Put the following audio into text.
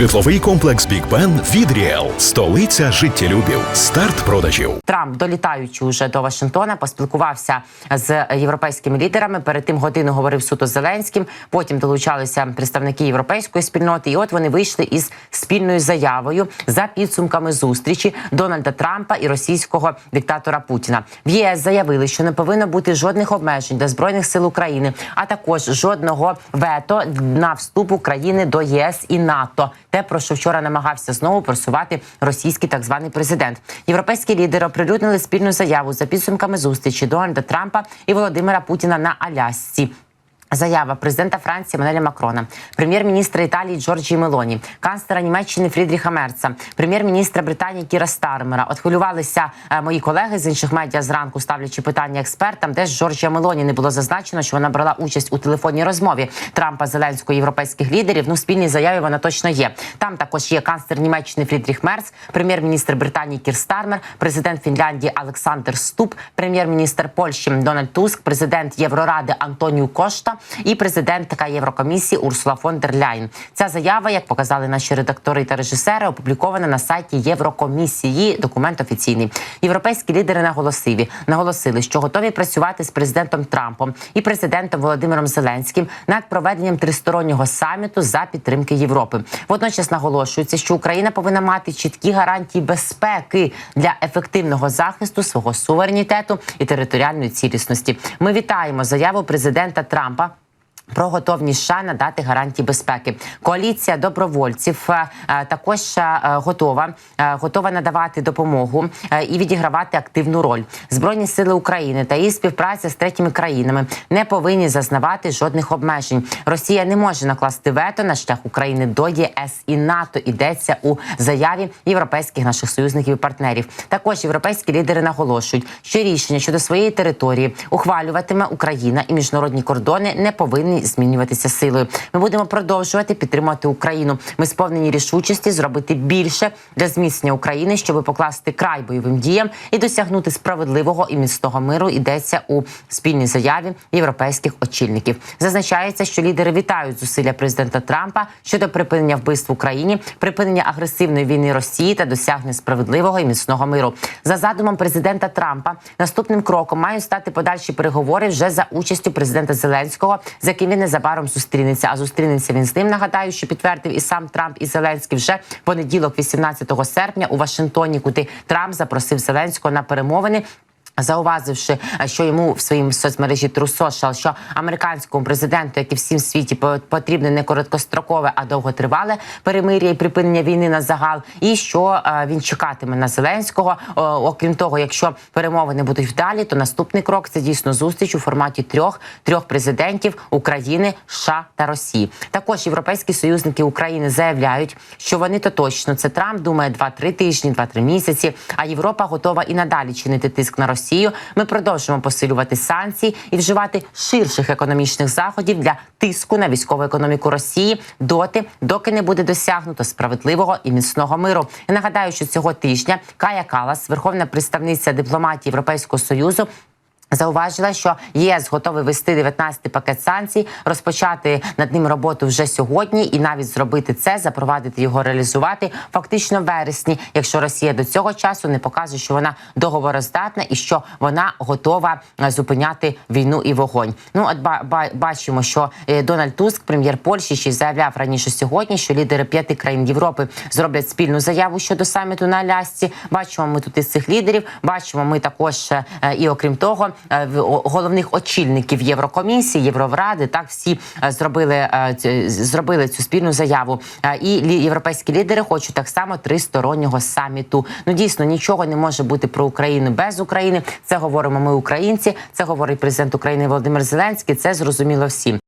Житловий комплекс Бік Бен від Ріел. Столиця життєлюбів. Старт продажів. Трамп, долітаючи уже до Вашингтона, поспілкувався з європейськими лідерами. Перед тим годину говорив суто з Зеленським. Потім долучалися представники європейської спільноти. І от вони вийшли із спільною заявою за підсумками зустрічі Дональда Трампа і російського диктатора Путіна. В ЄС заявили, що не повинно бути жодних обмежень для збройних сил України, а також жодного вето на вступ України до ЄС і НАТО. Те про що вчора намагався знову просувати російський так званий президент. Європейські лідери оприлюднили спільну заяву за підсумками зустрічі Дональда Трампа і Володимира Путіна на Алясці. Заява президента Франції Манеля Макрона, прем'єр-міністра Італії Джорджії Мелоні, канцлера Німеччини Фрідріха Мерца, прем'єр-міністра Британії Кіра Стармера. От хвилювалися е, мої колеги з інших медіа зранку, ставлячи питання експертам. Де ж Джорджія Мелоні не було зазначено, що вона брала участь у телефонній розмові Трампа Зеленського європейських лідерів. Ну, спільній заяві вона точно є. Там також є канцлер Німеччини Фрідріх Мерц, прем'єр-міністр Британії Кір Стармер, президент Фінляндії Олександр Ступ, прем'єр-міністр Польщі Дональд Туск, президент Євроради Антоніу Кошта і президентка Єврокомісії Урсула фон дер Ляйн. Ця заява, як показали наші редактори та режисери, опублікована на сайті Єврокомісії. Документ офіційний. Європейські лідери наголосили, наголосили, що готові працювати з президентом Трампом і президентом Володимиром Зеленським над проведенням тристороннього саміту за підтримки Європи. Водночас наголошується, що Україна повинна мати чіткі гарантії безпеки для ефективного захисту свого суверенітету і територіальної цілісності. Ми вітаємо заяву президента Трампа. Про готовність США надати гарантії безпеки. Коаліція добровольців е, е, також е, готова готова надавати допомогу і відігравати активну роль. Збройні сили України та її співпраця з третіми країнами не повинні зазнавати жодних обмежень. Росія не може накласти вето на шлях України до ЄС і НАТО. Йдеться у заяві європейських наших союзників і партнерів. Також європейські лідери наголошують, що рішення щодо своєї території ухвалюватиме Україна і міжнародні кордони не повинні змінюватися силою. Ми будемо продовжувати підтримувати Україну. Ми сповнені рішучості зробити більше для зміцнення України, щоб покласти край бойовим діям і досягнути справедливого і міцного миру. Йдеться у спільній заяві європейських очільників. Зазначається, що лідери вітають зусилля президента Трампа щодо припинення вбивств в Україні, припинення агресивної війни Росії та досягнення справедливого і міцного миру. За задумом президента Трампа, наступним кроком мають стати подальші переговори вже за участю президента Зеленського, з він незабаром зустрінеться. А зустрінеться він з ним. Нагадаю, що підтвердив і сам Трамп і Зеленський вже понеділок, 18 серпня, у Вашингтоні, куди Трамп запросив Зеленського на перемовини. Зауваживши, що йому в своїм соцмережі Social, що американському президенту, як і всім світі, по- потрібне не короткострокове, а довготривале перемир'я і припинення війни на загал, і що е, він чекатиме на Зеленського. Окрім того, якщо перемовини будуть вдалі, то наступний крок це дійсно зустріч у форматі трьох трьох президентів України, США та Росії. Також європейські союзники України заявляють, що вони то точно це Трамп думає 2-3 тижні, 2-3 місяці. А Європа готова і надалі чинити тиск на Росію. Ми продовжимо посилювати санкції і вживати ширших економічних заходів для тиску на військову економіку Росії доти, доки не буде досягнуто справедливого і міцного миру. І нагадаю, що цього тижня Кая Калас, верховна представниця дипломатії Європейського союзу. Зауважила, що ЄС готовий вести 19-й пакет санкцій, розпочати над ним роботу вже сьогодні, і навіть зробити це, запровадити його, реалізувати фактично в вересні, якщо Росія до цього часу не покаже, що вона договороздатна і що вона готова е, зупиняти війну і вогонь. Ну от ба- ба- бачимо, що е, Дональд Туск, прем'єр Польщі, ще заявляв раніше сьогодні, що лідери п'яти країн Європи зроблять спільну заяву щодо саміту на Алясці. Бачимо ми тут із цих лідерів. Бачимо ми також е, і окрім того, головних очільників Єврокомісії, Євровради. Так всі е, зробили е, зробили цю спільну заяву. Е, І європейські лідери хочуть так само тристороннього саміту. Ну дійсно нічого не може бути про Україну без України. Це говоримо ми, українці. Це говорить президент України Володимир Зеленський. Це зрозуміло всім.